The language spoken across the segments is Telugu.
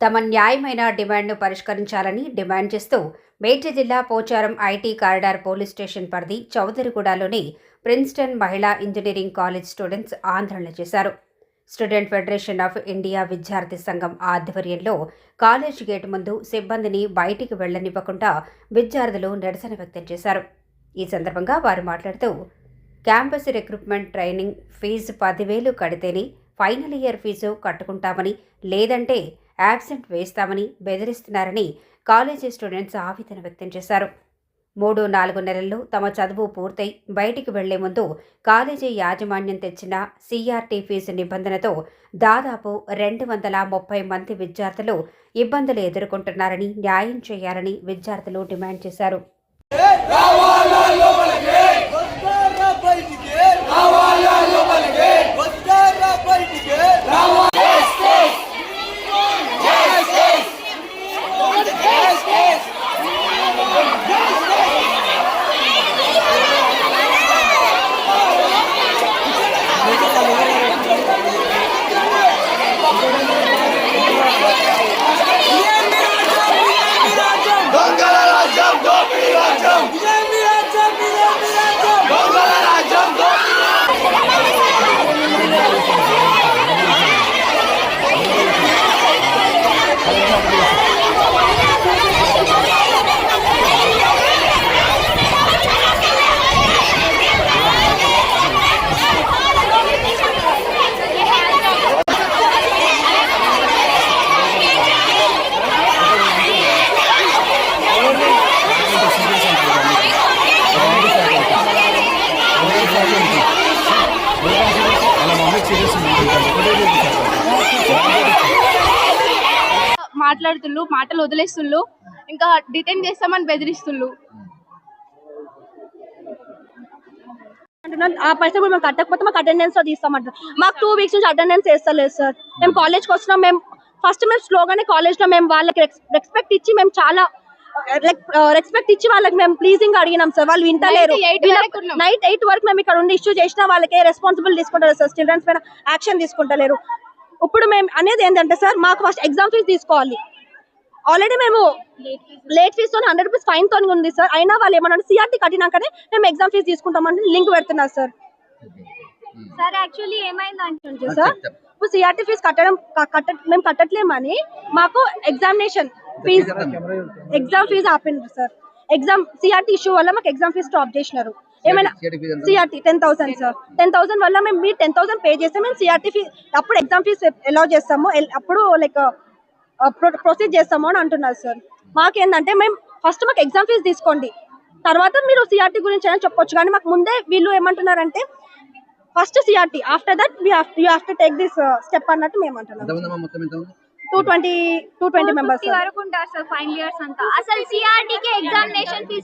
తమ న్యాయమైన డిమాండ్ను పరిష్కరించాలని డిమాండ్ చేస్తూ మేడ్చల్ జిల్లా Pocharam IT corridor police station పరిధి చౌదరిగూడలోని ప్రిన్స్టన్ మహిళా ఇంజనీరింగ్ కాలేజ్ స్టూడెంట్స్ ఆందోళన చేశారు. స్టూడెంట్ ఫెడరేషన్ ఆఫ్ ఇండియా విద్యార్థి సంఘం ఆధ్వర్యంలో కాలేజ్ గేట్ ముందు సిబ్బందిని బయటికి వెళ్ళనివ్వకుండా విద్యార్థులు నిరసన వ్యక్తం చేశారు. ఈ సందర్భంగా వారు మాట్లాడుతూ క్యాంపస్ రిక్రూట్మెంట్ ట్రైనింగ్ ఫీజు పదివేలు కడితేనే ఫైనల్ ఇయర్ ఫీజు కట్టుకుంటామని లేదంటే యాబ్సెంట్ వేస్తామని బెదిరిస్తున్నారని కాలేజీ స్టూడెంట్స్ ఆవేదన వ్యక్తం చేశారు. మూడు నాలుగు నెలల్లో తమ చదువు పూర్తయి బయటికి వెళ్ళే ముందు కాలేజీ యాజమాన్యం తెచ్చిన సిఆర్టీ ఫీజు నిబంధనతో దాదాపు రెండు వందల ముప్పై మంది విద్యార్థులు ఇబ్బందులు ఎదుర్కొంటున్నారని న్యాయం చేయాలని విద్యార్థులు డిమాండ్ చేశారు. మాట్లాడుతుళ్ళు మాటలు వదిలేస్తుళ్ళు ఇంకా డిటైన్ చేస్తామని బెదిరిస్తుళ్ళు అంటున్నాను ఆ పైసలు కూడా మేము కట్టకపోతే మాకు అటెండెన్స్లో తీస్తామంటారు మాకు టూ వీక్స్ నుంచి అటెండెన్స్ వేస్తలేదు సార్. మేము కాలేజ్కి వస్తున్నాం మేము ఫస్ట్ మేము స్లోగానే కాలేజ్లో మేము వాళ్ళకి రెస్పెక్ట్ ఇచ్చి మేము చాలా రెస్పెక్ట్ ఇచ్చి వాళ్ళకి మేము ప్లీజింగ్ అడిగినాం సార్. వాళ్ళు వింటలేరు. నైట్ ఎయిట్ వరకు మేము ఇక్కడ ఉండి ఇష్యూ చేసినా వాళ్ళకే రెస్పాన్సిబుల్ తీసుకుంటారు సార్. చిల్డ్రన్స్ పైన యాక్షన్ తీసుకుంటలేరు. ఇప్పుడు మేము అనేది ఏంటంటే సార్ మాకు ఫస్ట్ ఎగ్జామ్ ఫీజు తీసుకోవాలి. ఆల్రెడీ మేము లేట్ ఫీజ్తో హండ్రెడ్ రూపీస్ ఫైన్తో ఉంది సార్. అయినా వాళ్ళు ఏమన్నా సిఆర్టీ కట్టినాకనే మేము ఎగ్జామ్ ఫీజు తీసుకుంటామని లింక్ పెడుతున్నారు సార్. సార్ యాక్చువల్లీ ఏమైందంటే ఉంటుంది సార్? ఇప్పుడు సిఆర్టీ ఫీజు కట్టడం కట్ట మేము కట్టట్లేమని మాకు ఎగ్జామినేషన్ ఫీజు ఎగ్జామ్ ఫీజు ఆపిండ్రు సార్. ఎగ్జామ్ సిఆర్టీ ఇష్యూ వల్ల మాకు ఎగ్జామ్ ఫీజు స్టాప్ చేసినారు. ఏమైనా CRT ten thousand sir ten thousand వల్ల మేము మీరు టెన్ థౌసండ్ పే చేస్తే మేము సిఆర్టీ ఫీ అప్పుడు ఎగ్జామ్ ఫీజు ఎలా చేస్తాము. అప్పుడు లైక్ ప్రొసీడ్ చేస్తాము అని అంటున్నారు సార్ మాకేందంటే మేము ఫస్ట్ మాకు ఎగ్జామ్ ఫీజు తీసుకోండి. తర్వాత మీరు సిఆర్టీ గురించి అయినా చెప్పొచ్చు కానీ మాకు ముందే వీళ్ళు ఏమంటున్నారంటే first CRT after that you have to take this step అన్నట్టు మేము అంటున్నాం two twenty two twenty members వరకు ఉంటారు సార్ ఫైనల్ ఇయర్స్ అంతా. అసలు సిఆర్టీ కి ఎగ్జామినేషన్కి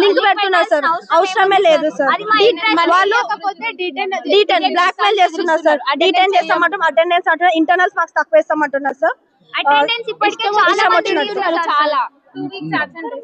లింక్ పెడుతున్నారు సార్ అవసరమే లేదు సార్ వాళ్ళు బ్లాక్ మెయిల్ చేస్తున్నారు సార్ అటెండెన్స్ అంటున్నారు ఇంటర్నల్స్ మార్క్స్ తక్కువ సార్ అటెండెన్స్ ఇప్పటికే ఇష్టం- చాలా ఇష్టం మంది వచ్చినట్టు. ఉన్నారు చాలా. టూ వీక్స్ అబ్సెంట్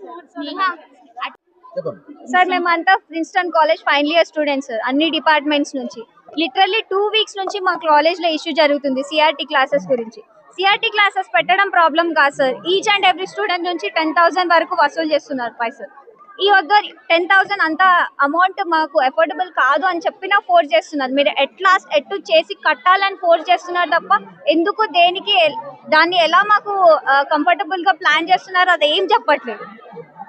చెప్పండి. సార్ మేమంతా Princeton college final year students అన్ని డిపార్ట్మెంట్స్ నుంచి. లిటరల్లీ టూ వీక్స్ నుంచి మా కాలేజ్లో ఇష్యూ జరుగుతుంది సిఆర్టీ క్లాసెస్ గురించి. సిఆర్టీ క్లాసెస్ పెట్టడం ప్రాబ్లం కాదు sir each and every student నుంచి టెన్ థౌసండ్ వరకు వసూలు చేస్తున్నారు పైసలు ఈ వద్ద టెన్ థౌసండ్ అంత అమౌంట్ మాకు అఫోర్డబుల్ కాదు అని చెప్పినా ఫోర్స్ చేస్తున్నారు. మీరు ఎట్లా ఎటు చేసి కట్టాలని ఫోర్స్ చేస్తున్నారు తప్ప ఎందుకు దేనికి దాన్ని ఎలా మాకు కంఫర్టబుల్గా ప్లాన్ చేస్తున్నారు అది ఏం చెప్పట్లేదు.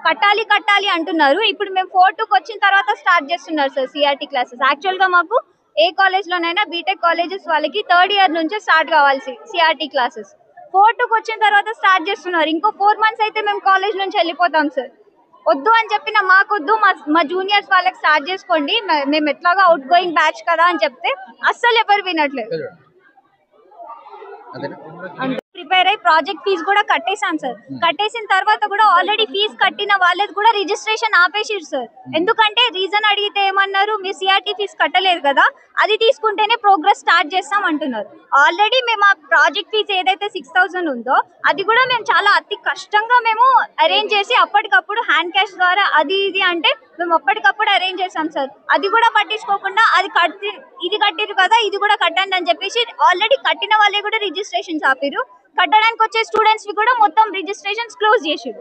కట్టాలి కట్టాలి అంటున్నారు. ఇప్పుడు మేము ఫోర్ టూకి వచ్చిన తర్వాత స్టార్ట్ చేస్తున్నారు సార్ సిఆర్టీ క్లాసెస్ యాక్చువల్గా మాకు ఏ కాలేజ్లోనైనా బీటెక్ కాలేజెస్ వాళ్ళకి థర్డ్ ఇయర్ నుంచే స్టార్ట్ కావాల్సి సిఆర్టీ క్లాసెస్ ఫోర్ టూకి వచ్చిన తర్వాత స్టార్ట్ చేస్తున్నారు. ఇంకో ఫోర్ మంత్స్ అయితే మేము కాలేజ్ నుంచి వెళ్ళిపోతాం సార్ వద్దు అని చెప్పిన మాకొద్దు మా మా జూనియర్స్ వాళ్ళకి స్టార్ట్ చేసుకోండి. మే- మేము ఎట్లాగా అవుట్ గోయింగ్ బ్యాచ్ కదా అని చెప్తే అస్సలు ఎవరు వినట్లేదు. అంతేనా ప్రిపేర్ అయ్యి ప్రాజెక్ట్ ఫీజు కూడా కట్టేశాం సార్ కట్టేసిన తర్వాత కూడా ఆల్రెడీ ఫీజు కట్టిన వాళ్ళది కూడా రిజిస్ట్రేషన్ ఆపేసిరు సార్ ఎందుకంటే రీజన్ అడిగితే ఏమన్నారు మీరు సిఆర్టీ ఫీజు కట్టలేదు కదా అది తీసుకుంటేనే ప్రోగ్రెస్ స్టార్ట్ చేస్తాం అంటున్నారు. ఆల్రెడీ మేము ఆ ప్రాజెక్ట్ ఫీజు ఏదైతే సిక్స్ థౌసండ్ ఉందో అది కూడా మేము చాలా అతి కష్టంగా మేము అరేంజ్ చేసి అప్పటికప్పుడు హ్యాండ్ క్యాష్ ద్వారా అది ఇది అంటే మేము అప్పటికప్పుడు అరేంజ్ చేసాం సార్. అది కూడా పట్టించుకోకుండా అది కట్టి ఇది కట్టిరు కదా ఇది కూడా కట్టండి అని చెప్పేసి ఆల్రెడీ కట్టిన వాళ్ళే కూడా రిజిస్ట్రేషన్స్ ఆపిరు కట్టడానికి వచ్చే స్టూడెంట్స్ కూడా మొత్తం రిజిస్ట్రేషన్స్ క్లోజ్ చేసిరు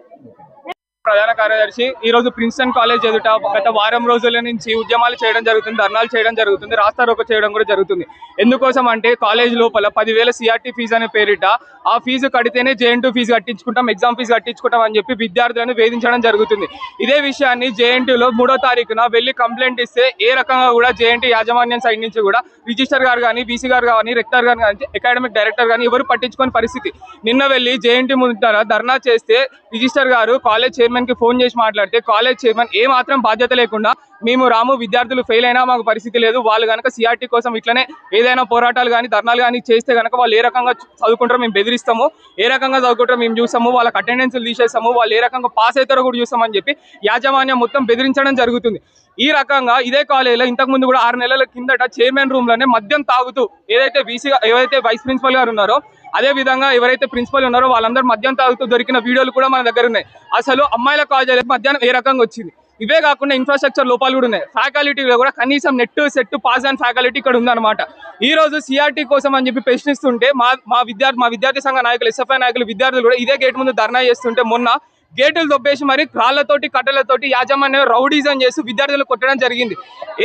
ప్రధాన కార్యదర్శి. ఈ రోజు ప్రిన్స్టన్ కాలేజ్ ఎదుట గత వారం రోజుల నుంచి ఉద్యమాలు చేయడం జరుగుతుంది ధర్నాలు చేయడం జరుగుతుంది రాస్తా రోకో చేయడం కూడా జరుగుతుంది. ఎందుకోసం అంటే కాలేజ్ లోపల పదివేల సిఆర్టీ ఫీజు అనే పేరిట ఆ ఫీజు కడితేనే జేఎన్ ఫీజు కట్టించుకుంటాం ఎగ్జామ్ ఫీజు కట్టించుకుంటాం అని చెప్పి విద్యార్థులను వేధించడం జరుగుతుంది. ఇదే విషయాన్ని జేఎన్టీలో మూడో తారీఖున వెళ్ళి కంప్లైంట్ ఇస్తే ఏ రకంగా కూడా జేఎన్టీ యాజమాన్యం సైడ్ నుంచి కూడా రిజిస్టర్ గారు కానీ బీసీ గారు కానీ రెక్టర్ గారు కానీ అకాడమిక్ డైరెక్టర్ కానీ ఎవరు పట్టించుకోని పరిస్థితి. నిన్న వెళ్ళి జేఎన్టీ ముందర ధర్నా చేస్తే రిజిస్టర్ గారు కాలేజ్ చైర్మన్ కి ఫోన్ చేసి మాట్లాడితే కాలేజ్ చైర్మన్ ఏ మాత్రం బాధ్యత లేకుండా మేము రాము విద్యార్థులు ఫెయిల్ అయినా మాకు పరిస్థితి లేదు. వాళ్ళు కనుక సిఆర్టీ కోసం ఇట్లనే ఏదైనా పోరాటాలు కానీ ధర్నాలు కానీ చేస్తే కనుక వాళ్ళు ఏ రకంగా చదువుకుంటారో మేము బెదిరిస్తాము. ఏ రకంగా చదువుకుంటారో మేము చూస్తాము. వాళ్ళకి అటెండెన్స్ తీసేస్తాము. వాళ్ళు ఏ రకంగా పాస్ అవుతారో కూడా చూస్తామని చెప్పి యాజమాన్యం మొత్తం బెదిరించడం జరుగుతుంది. ఈ రకంగా ఇదే కాలేజీలో ఇంతకు ముందు కూడా ఆరు నెలల కిందట చైర్మన్ రూమ్లోనే మద్యం తాగుతూ ఏదైతే బీసీ ఏదైతే వైస్ ప్రిన్సిపల్ గారు ఉన్నారో అదే విధంగా ఎవరైతే ప్రిన్సిపల్ ఉన్నారో వాళ్ళందరూ మద్యం తాగుతూ దొరికిన వీడియోలు కూడా మన దగ్గర ఉన్నాయి. అసలు అమ్మాయిల కాలేజీలకు మధ్యాహ్నం ఏ రకంగా వచ్చింది? ఇవే కాకుండా ఇన్ఫ్రాస్ట్రక్చర్ లోపాలు కూడా ఉన్నాయి. ఫ్యాకల్టీలో కూడా కనీసం NET SET pass and faculty ఇక్కడ ఉందన్నమాట. ఈ రోజు సిఆర్టీ కోసం అని చెప్పి ప్రశ్నిస్తుంటే మా మా విద్యార్థి మా విద్యార్థి సంఘ నాయకులు ఎస్ఎఫ్ఐ నాయకులు విద్యార్థులు కూడా ఇదే గేట్ ముందు ధర్నా చేస్తుంటే మొన్న గేటులు దొబ్బేసి మరి రాళ్ళతోటి కట్టెలతోటి యాజమాన్యం రౌడీజం చేసి విద్యార్థులు కొట్టడం జరిగింది.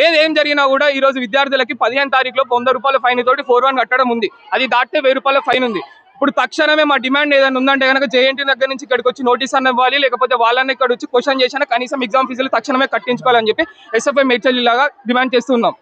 ఏదేం జరిగినా కూడా ఈ రోజు విద్యార్థులకి పదిహేను తారీఖులో వంద రూపాయల ఫైన్ తోటి ఫోర్ వన్ కట్టడం ఉంది. అది దాటితే వెయ్యి రూపాయల ఫైన్ ఉంది. ఇప్పుడు తక్షణమే మా డిమాండ్ ఏదైనా ఉందంటే కనుక జేఎన్టీ దగ్గర నుంచి ఇక్కడికి వచ్చి నోటీస్ అన్న ఇవ్వాలి లేకపోతే వాళ్ళని ఇక్కడ వచ్చి క్వశ్చన్ చేసినా కనీసం ఎగ్జామ్ ఫీజులు తక్షణమే కట్టించుకోవాలని చెప్పి ఎస్ఎఫ్ఐ మేడ్చల్ లాగా డిమాండ్ చేస్తున్నాం